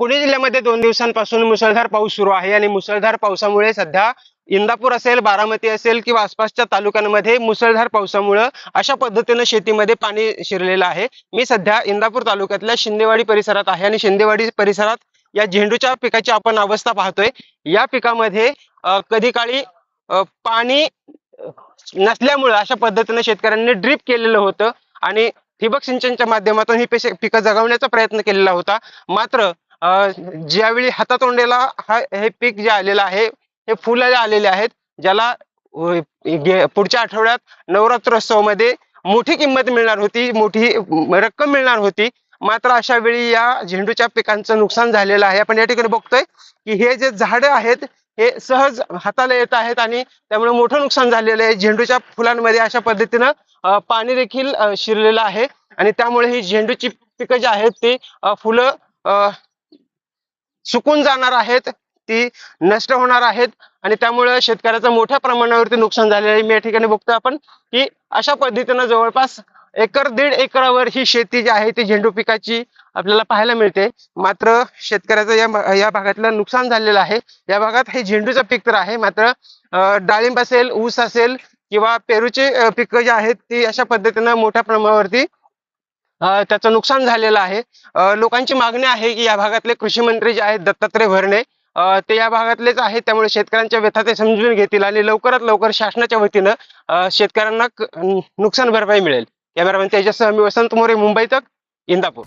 पुणे जिल्ह्यामध्ये दोन दिवसांपासून मुसळधार पाऊस सुरू आहे आणि मुसळधार पावसामुळे सध्या इंदापूर असेल बारामती असेल किंवा आसपासच्या तालुक्यांमध्ये मुसळधार पावसामुळं अशा पद्धतीनं शेतीमध्ये पाणी शिरलेलं आहे. मी सध्या इंदापूर तालुक्यातल्या शिंदेवाडी परिसरात आहे आणि शिंदेवाडी परिसरात या झेंडूच्या पिकाची आपण अवस्था पाहतोय. या पिकामध्ये कधी काळी पाणी नसल्यामुळं अशा पद्धतीनं शेतकऱ्यांनी ड्रीप केलेलं होतं आणि ठिबक सिंचनच्या माध्यमातून ही पिक पिकं जगवण्याचा प्रयत्न केलेला होता. मात्र ज्यावेळी हातातोंडेला हा हे पीक जे आलेलं आहे हे फुलं आलेले आहेत ज्याला पुढच्या आठवड्यात नवरात्रोत्सवामध्ये मोठी किंमत मिळणार होती मोठी रक्कम मिळणार होती. मात्र अशा वेळी या झेंडूच्या पिकांचं नुकसान झालेलं आहे. आपण या ठिकाणी बघतोय की हे जे झाडं आहेत हे सहज हाताला येत आहेत आणि त्यामुळे मोठं नुकसान झालेलं आहे. झेंडूच्या फुलांमध्ये अशा पद्धतीनं पाणी देखील शिरलेलं आहे. आणि त्यामुळे ही झेंडूची पिकं जी आहेत ती फुलं सुकून जाणार आहेत ती नष्ट होणार आहेत आणि त्यामुळे शेतकऱ्याचं मोठ्या प्रमाणावरती नुकसान झालेलं आहे. मी या ठिकाणी बघतोय आपण की अशा पद्धतीनं जवळपास एकर दीड एकरावर ही शेती जी आहे ती झेंडू पिकाची आपल्याला पाहायला मिळते. मात्र शेतकऱ्याचं या या भागातलं नुकसान झालेलं आहे. या भागात हे झेंडूचं पीक तर आहे मात्र डाळिंब असेल ऊस असेल किंवा पेरूचे पिकं जी आहेत ती अशा पद्धतीनं मोठ्या प्रमाणावरती त्याचं नुकसान झालेलं आहे. लोकांची मागणी आहे की या भागातले कृषी मंत्री जे आहेत दत्तात्रय भरणे ते या भागातलेच आहेत. त्यामुळे शेतकऱ्यांच्या व्यथा ते समजून घेतील आणि लवकरात लवकर शासनाच्या वतीनं शेतकऱ्यांना नुकसान भरपाई मिळेल. कॅमेरामॅन त्याच्यासह मी वसंत मोरे मुंबई तक इंदापूर.